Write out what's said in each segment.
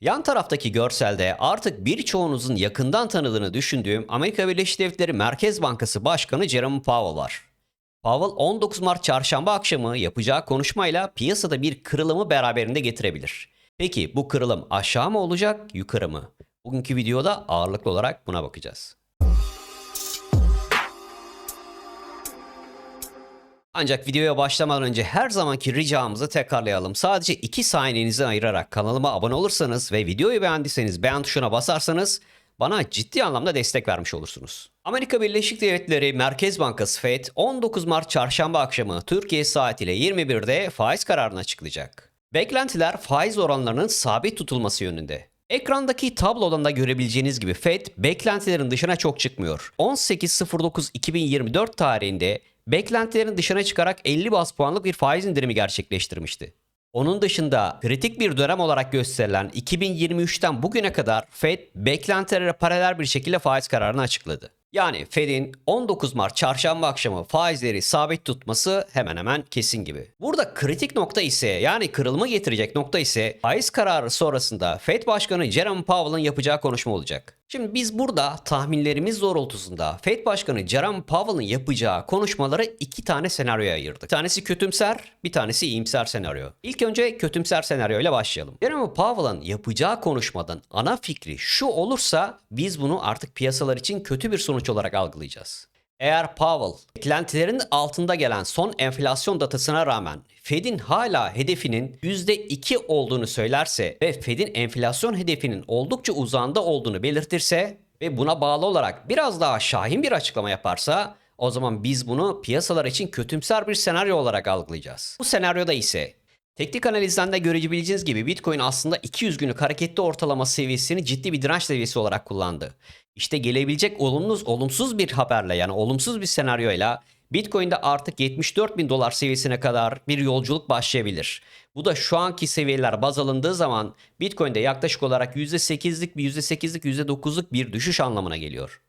Yan taraftaki görselde artık birçoğunuzun yakından tanıdığını düşündüğüm Amerika Birleşik Devletleri Merkez Bankası Başkanı Jerome Powell var. Powell 19 Mart çarşamba akşamı yapacağı konuşmayla piyasada bir kırılımı beraberinde getirebilir. Peki bu kırılım aşağı mı olacak, yukarı mı? Bugünkü videoda ağırlıklı olarak buna bakacağız. Ancak videoya başlamadan önce her zamanki ricamızı tekrarlayalım. Sadece 2 saniyenizi ayırarak kanalıma abone olursanız ve videoyu beğendiyseniz beğen tuşuna basarsanız bana ciddi anlamda destek vermiş olursunuz. Amerika Birleşik Devletleri Merkez Bankası FED 19 Mart çarşamba akşamı Türkiye saatiyle 21'de faiz kararını açıklayacak. Beklentiler faiz oranlarının sabit tutulması yönünde. Ekrandaki tablodan da görebileceğiniz gibi FED beklentilerin dışına çok çıkmıyor. 18.09.2024 tarihinde beklentilerin dışına çıkarak 50 bas puanlık bir faiz indirimi gerçekleştirmişti. Onun dışında kritik bir dönem olarak gösterilen 2023'ten bugüne kadar Fed beklentilere paralel bir şekilde faiz kararını açıkladı. Yani Fed'in 19 Mart çarşamba akşamı faizleri sabit tutması hemen hemen kesin gibi. Burada kritik nokta ise yani kırılma getirecek nokta ise faiz kararı sonrasında Fed Başkanı Jerome Powell'ın yapacağı konuşma olacak. Şimdi biz burada tahminlerimiz doğrultusunda Fed Başkanı Jerome Powell'ın yapacağı konuşmaları iki tane senaryoya ayırdık. Bir tanesi kötümser, bir tanesi iyimser senaryo. İlk önce kötümser senaryo ile başlayalım. Jerome Powell'ın yapacağı konuşmadan ana fikri şu olursa biz bunu artık piyasalar için kötü bir sonuç olarak algılayacağız. Eğer Powell beklentilerin altında gelen son enflasyon datasına rağmen Fed'in hala hedefinin %2 olduğunu söylerse ve Fed'in enflasyon hedefinin oldukça uzağında olduğunu belirtirse ve buna bağlı olarak biraz daha şahin bir açıklama yaparsa o zaman biz bunu piyasalar için kötümser bir senaryo olarak algılayacağız. Bu senaryoda ise Teknik analizden de görebileceğiniz gibi Bitcoin aslında 200 günlük hareketli ortalama seviyesini ciddi bir direnç seviyesi olarak kullandı. İşte gelebilecek olumlu, olumsuz bir haberle yani olumsuz bir senaryoyla Bitcoin'de artık 74 bin dolar seviyesine kadar bir yolculuk başlayabilir. Bu da şu anki seviyeler baz alındığı zaman Bitcoin'de yaklaşık olarak %8'lik bir %8'lik %9'luk bir düşüş anlamına geliyor.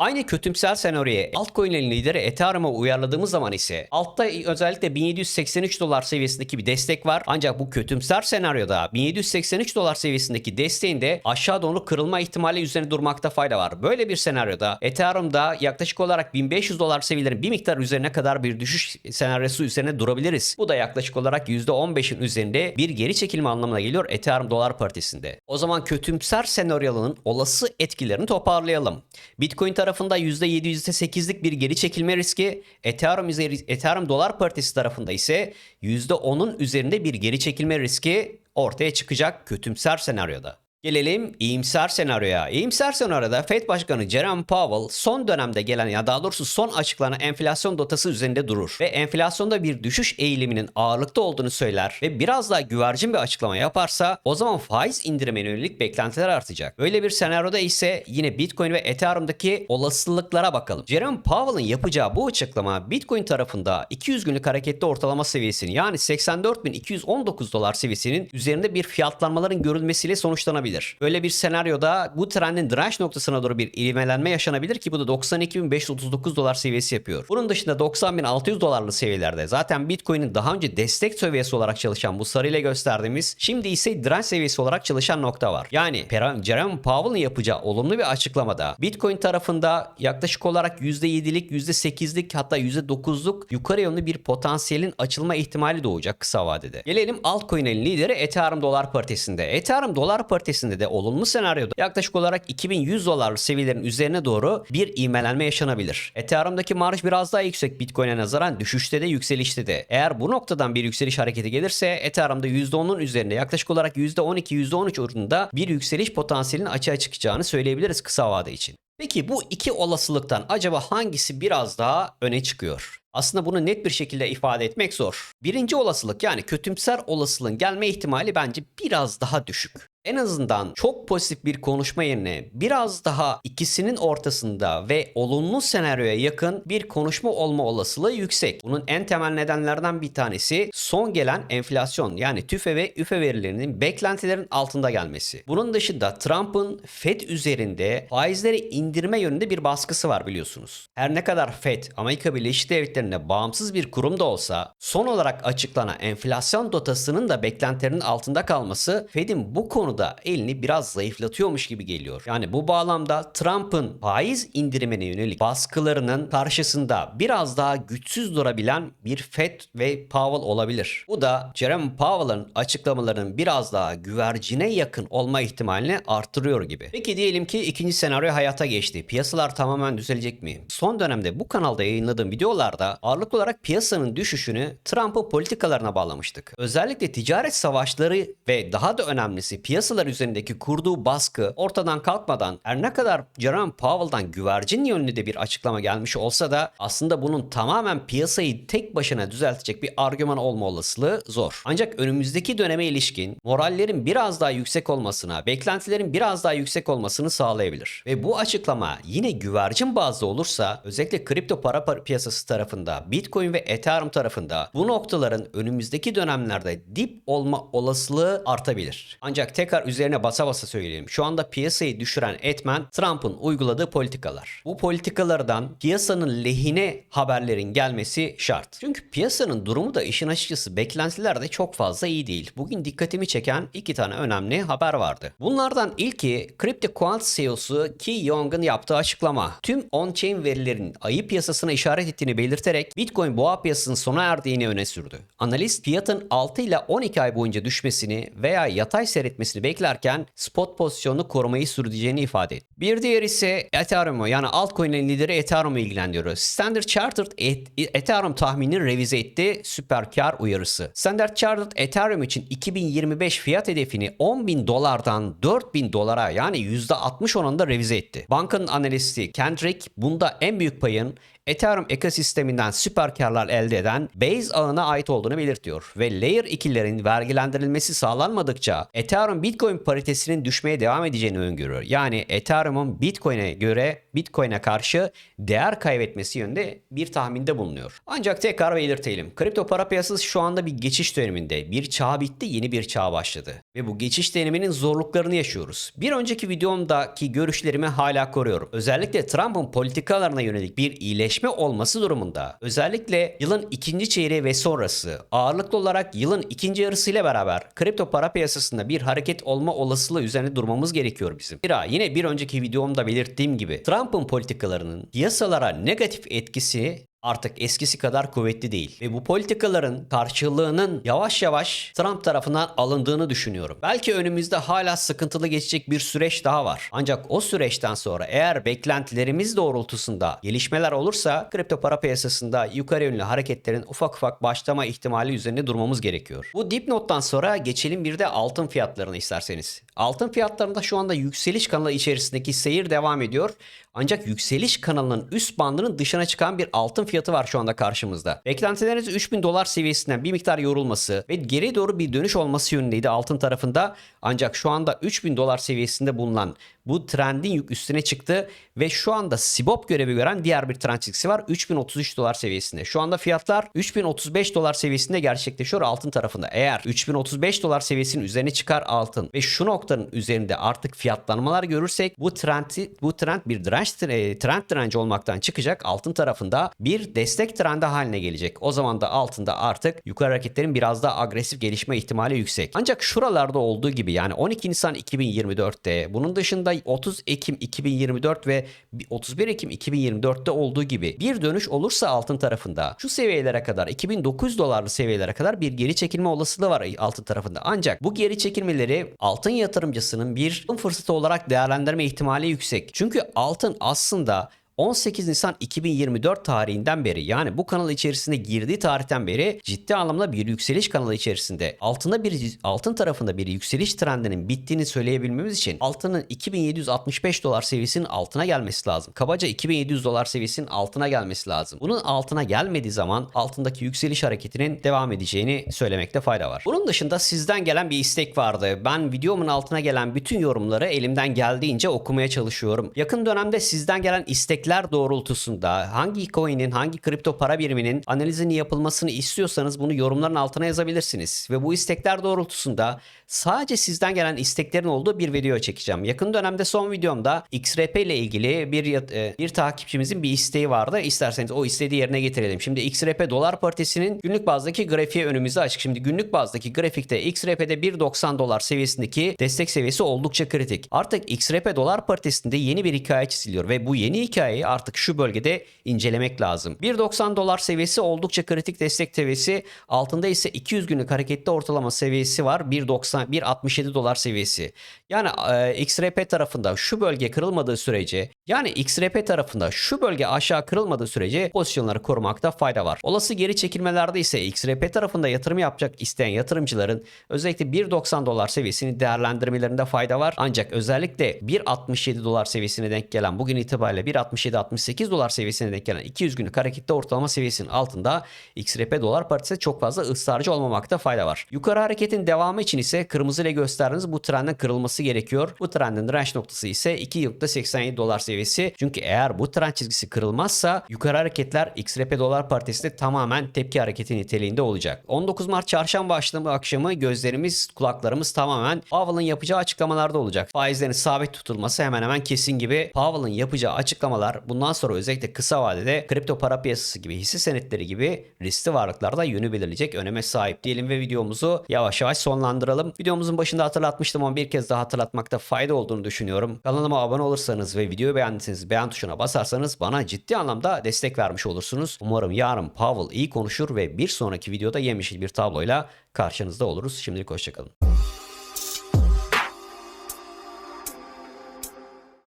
Aynı kötümser senaryoya altcoin'lerin lideri Ethereum'a uyarladığımız zaman ise altta özellikle 1783 dolar seviyesindeki bir destek var. Ancak bu kötümser senaryoda 1783 dolar seviyesindeki desteğin de aşağı doğru kırılma ihtimali üzerine durmakta fayda var. Böyle bir senaryoda Ethereum'da yaklaşık olarak 1500 dolar seviyelerin bir miktar üzerine kadar bir düşüş senaryosu üzerine durabiliriz. Bu da yaklaşık olarak %15'in üzerinde bir geri çekilme anlamına geliyor Ethereum dolar paritesinde. O zaman kötümser senaryonun olası etkilerini toparlayalım. Bitcoin tarafı tarafında %7 %8'lik bir geri çekilme riski, Ethereum, üzeri, Ethereum dolar paritesi tarafında ise %10'un üzerinde bir geri çekilme riski ortaya çıkacak kötümser senaryoda. Gelelim iyimser senaryoya. İyimser senaryoda Fed Başkanı Jerome Powell son dönemde gelen ya daha doğrusu son açıklanan enflasyon datası üzerinde durur ve enflasyonda bir düşüş eğiliminin ağırlıkta olduğunu söyler ve biraz daha güvercin bir açıklama yaparsa o zaman faiz indirime yönelik beklentiler artacak. Böyle bir senaryoda ise yine Bitcoin ve Ethereum'daki olasılıklara bakalım. Jerome Powell'ın yapacağı bu açıklama Bitcoin tarafında 200 günlük hareketli ortalama seviyesini yani 84.219 dolar seviyesinin üzerinde bir fiyatlanmaların görülmesiyle sonuçlanabilir olabilir. Böyle bir senaryoda bu trendin direnç noktasına doğru bir ivmelenme yaşanabilir ki bu da 92.539 dolar seviyesi yapıyor. Bunun dışında 90.600 dolarlı seviyelerde zaten Bitcoin'in daha önce destek seviyesi olarak çalışan bu sarıyla gösterdiğimiz şimdi ise direnç seviyesi olarak çalışan nokta var. Yani Jerome Powell'ın yapacağı olumlu bir açıklamada Bitcoin tarafında yaklaşık olarak %7'lik, %8'lik hatta %9'luk yukarı yönlü bir potansiyelin açılma ihtimali doğacak kısa vadede. Gelelim altcoin'in lideri Ethereum dolar paritesinde. Ethereum dolar paritesinde içerisinde de olumlu senaryoda yaklaşık olarak 2100 dolar seviyelerin üzerine doğru bir ivmelenme yaşanabilir. Ethereum'daki marj biraz daha yüksek Bitcoin'e nazaran düşüşte de yükselişte de. Eğer bu noktadan bir yükseliş hareketi gelirse Ethereum'da %10'un üzerinde yaklaşık olarak %12 %13 oranında bir yükseliş potansiyelinin açığa çıkacağını söyleyebiliriz kısa vade için. Peki bu iki olasılıktan acaba hangisi biraz daha öne çıkıyor? Aslında bunu net bir şekilde ifade etmek zor. Birinci olasılık yani kötümser olasılığın gelme ihtimali bence biraz daha düşük. En azından çok pozitif bir konuşma yerine biraz daha ikisinin ortasında ve olumlu senaryoya yakın bir konuşma olma olasılığı yüksek. Bunun en temel nedenlerden bir tanesi son gelen enflasyon yani tüfe ve üfe verilerinin beklentilerin altında gelmesi. Bunun dışında Trump'ın Fed üzerinde faizleri indirme yönünde bir baskısı var biliyorsunuz. Her ne kadar Fed Amerika Birleşik Devletleri'ne bağımsız bir kurum da olsa son olarak açıklanan enflasyon datasının da beklentilerinin altında kalması Fed'in bu konu konuda elini biraz zayıflatıyormuş gibi geliyor. Yani bu bağlamda Trump'ın faiz indirimine yönelik baskılarının karşısında biraz daha güçsüz durabilen bir Fed ve Powell olabilir. Bu da Jerome Powell'ın açıklamalarının biraz daha güvercine yakın olma ihtimalini artırıyor gibi. Peki diyelim ki ikinci senaryo hayata geçti. Piyasalar tamamen düzelecek mi? Son dönemde bu kanalda yayınladığım videolarda ağırlıklı olarak piyasanın düşüşünü Trump'ın politikalarına bağlamıştık. Özellikle ticaret savaşları ve daha da önemlisi piyasalar üzerindeki kurduğu baskı ortadan kalkmadan her ne kadar Jerome Powell'dan güvercin yönlü de bir açıklama gelmiş olsa da aslında bunun tamamen piyasayı tek başına düzeltecek bir argüman olma olasılığı zor. Ancak önümüzdeki döneme ilişkin morallerin biraz daha yüksek olmasına, beklentilerin biraz daha yüksek olmasını sağlayabilir. Ve bu açıklama yine güvercin bazlı olursa özellikle kripto para par- piyasası tarafında, Bitcoin ve Ethereum tarafında bu noktaların önümüzdeki dönemlerde dip olma olasılığı artabilir. Ancak tekrar üzerine basa basa söyleyelim. Şu anda piyasayı düşüren etmen Trump'ın uyguladığı politikalar. Bu politikalardan piyasanın lehine haberlerin gelmesi şart. Çünkü piyasanın durumu da işin açıkçası beklentilerde çok fazla iyi değil. Bugün dikkatimi çeken iki tane önemli haber vardı. Bunlardan ilki CryptoQuant CEO'su Ki Young'ın yaptığı açıklama. Tüm on-chain verilerin ayı piyasasına işaret ettiğini belirterek Bitcoin boğa piyasasının sona erdiğini öne sürdü. Analist fiyatın 6 ile 12 ay boyunca düşmesini veya yatay seyretmesini beklerken spot pozisyonunu korumayı sürdüreceğini ifade etti. Bir diğer ise Ethereum'u yani altcoin'in lideri Ethereum'u ilgilendiriyor. Standard Chartered Et- Ethereum tahminini revize etti. Süper kar uyarısı. Standard Chartered Ethereum için 2025 fiyat hedefini 10 bin dolardan 4 bin dolara yani %60 oranında revize etti. Bankanın analisti Kendrick bunda en büyük payın Ethereum ekosisteminden süper karlar elde eden Base ağına ait olduğunu belirtiyor ve Layer 2'lerin vergilendirilmesi sağlanmadıkça Ethereum Bitcoin paritesinin düşmeye devam edeceğini öngörüyor. Yani Ethereum'un Bitcoin'e göre Bitcoin'e karşı değer kaybetmesi yönünde bir tahminde bulunuyor. Ancak tekrar belirtelim. Kripto para piyasası şu anda bir geçiş döneminde. Bir çağ bitti, yeni bir çağ başladı. Ve bu geçiş döneminin zorluklarını yaşıyoruz. Bir önceki videomdaki görüşlerimi hala koruyorum. Özellikle Trump'ın politikalarına yönelik bir iyileşme olması durumunda özellikle yılın ikinci çeyreği ve sonrası ağırlıklı olarak yılın ikinci yarısıyla beraber kripto para piyasasında bir hareket olma olasılığı üzerine durmamız gerekiyor bizim. Zira yine bir önceki videomda belirttiğim gibi Trump'ın politikalarının piyasalara negatif etkisi artık eskisi kadar kuvvetli değil. Ve bu politikaların karşılığının yavaş yavaş Trump tarafından alındığını düşünüyorum. Belki önümüzde hala sıkıntılı geçecek bir süreç daha var. Ancak o süreçten sonra eğer beklentilerimiz doğrultusunda gelişmeler olursa kripto para piyasasında yukarı yönlü hareketlerin ufak ufak başlama ihtimali üzerine durmamız gerekiyor. Bu dipnottan sonra geçelim bir de altın fiyatlarına isterseniz. Altın fiyatlarında şu anda yükseliş kanalı içerisindeki seyir devam ediyor. Ancak yükseliş kanalının üst bandının dışına çıkan bir altın fiyatı var şu anda karşımızda. Beklentileriniz 3000 dolar seviyesinden bir miktar yorulması ve geri doğru bir dönüş olması yönündeydi altın tarafında. Ancak şu anda 3000 dolar seviyesinde bulunan bu trendin yük üstüne çıktı ve şu anda Sibop görevi gören diğer bir trend var 3033 dolar seviyesinde. Şu anda fiyatlar 3035 dolar seviyesinde gerçekleşiyor altın tarafında. Eğer 3035 dolar seviyesinin üzerine çıkar altın ve şu noktanın üzerinde artık fiyatlanmalar görürsek bu trendi bu trend bir direnç e, trend direnci olmaktan çıkacak altın tarafında bir destek trendi haline gelecek. O zaman da altında artık yukarı hareketlerin biraz daha agresif gelişme ihtimali yüksek. Ancak şuralarda olduğu gibi yani 12 Nisan 2024'te bunun dışında 30 Ekim 2024 ve 31 Ekim 2024'te olduğu gibi bir dönüş olursa altın tarafında şu seviyelere kadar 2900 dolarlı seviyelere kadar bir geri çekilme olasılığı var altın tarafında. Ancak bu geri çekilmeleri altın yatırımcısının bir fırsatı olarak değerlendirme ihtimali yüksek. Çünkü altın aslında 18 Nisan 2024 tarihinden beri yani bu kanal içerisinde girdiği tarihten beri ciddi anlamda bir yükseliş kanalı içerisinde altında bir altın tarafında bir yükseliş trendinin bittiğini söyleyebilmemiz için altının 2765 dolar seviyesinin altına gelmesi lazım. Kabaca 2700 dolar seviyesinin altına gelmesi lazım. Bunun altına gelmediği zaman altındaki yükseliş hareketinin devam edeceğini söylemekte fayda var. Bunun dışında sizden gelen bir istek vardı. Ben videomun altına gelen bütün yorumları elimden geldiğince okumaya çalışıyorum. Yakın dönemde sizden gelen istekler istekler doğrultusunda hangi coin'in, hangi kripto para biriminin analizini yapılmasını istiyorsanız bunu yorumların altına yazabilirsiniz. Ve bu istekler doğrultusunda sadece sizden gelen isteklerin olduğu bir video çekeceğim. Yakın dönemde son videomda XRP ile ilgili bir e, bir takipçimizin bir isteği vardı. İsterseniz o isteği yerine getirelim. Şimdi XRP Dolar Partisi'nin günlük bazdaki grafiği önümüzde açık. Şimdi günlük bazdaki grafikte XRP'de 1.90 dolar seviyesindeki destek seviyesi oldukça kritik. Artık XRP Dolar Partisi'nde yeni bir hikaye çiziliyor ve bu yeni hikayeyi artık şu bölgede incelemek lazım. 1.90 dolar seviyesi oldukça kritik destek seviyesi. Altında ise 200 günlük hareketli ortalama seviyesi var. 1.90 1.67 dolar seviyesi. Yani e, XRP tarafında şu bölge kırılmadığı sürece yani XRP tarafında şu bölge aşağı kırılmadığı sürece pozisyonları korumakta fayda var. Olası geri çekilmelerde ise XRP tarafında yatırım yapacak isteyen yatırımcıların özellikle 1.90 dolar seviyesini değerlendirmelerinde fayda var. Ancak özellikle 1.67 dolar seviyesine denk gelen bugün itibariyle 1.67-68 dolar seviyesine denk gelen 200 günlük hareketli ortalama seviyesinin altında XRP dolar partisi çok fazla ısrarcı olmamakta fayda var. Yukarı hareketin devamı için ise kırmızı ile gösterdiğiniz bu trendin kırılması gerekiyor. Bu trendin direnç noktası ise 2.87 dolar seviyesi. Çünkü eğer bu trend çizgisi kırılmazsa yukarı hareketler XRP dolar paritesinde tamamen tepki hareketi niteliğinde olacak. 19 Mart çarşamba akşamı, akşamı gözlerimiz kulaklarımız tamamen Powell'ın yapacağı açıklamalarda olacak. Faizlerin sabit tutulması hemen hemen kesin gibi Powell'ın yapacağı açıklamalar bundan sonra özellikle kısa vadede kripto para piyasası gibi hisse senetleri gibi riskli varlıklarda yönü belirleyecek öneme sahip diyelim ve videomuzu yavaş yavaş sonlandıralım. Videomuzun başında hatırlatmıştım ama bir kez daha hatırlatmakta fayda olduğunu düşünüyorum. Kanalıma abone olursanız ve videoyu beğendiyseniz beğen tuşuna basarsanız bana ciddi anlamda destek vermiş olursunuz. Umarım yarın Powell iyi konuşur ve bir sonraki videoda yemyeşil bir tabloyla karşınızda oluruz. Şimdilik hoşçakalın.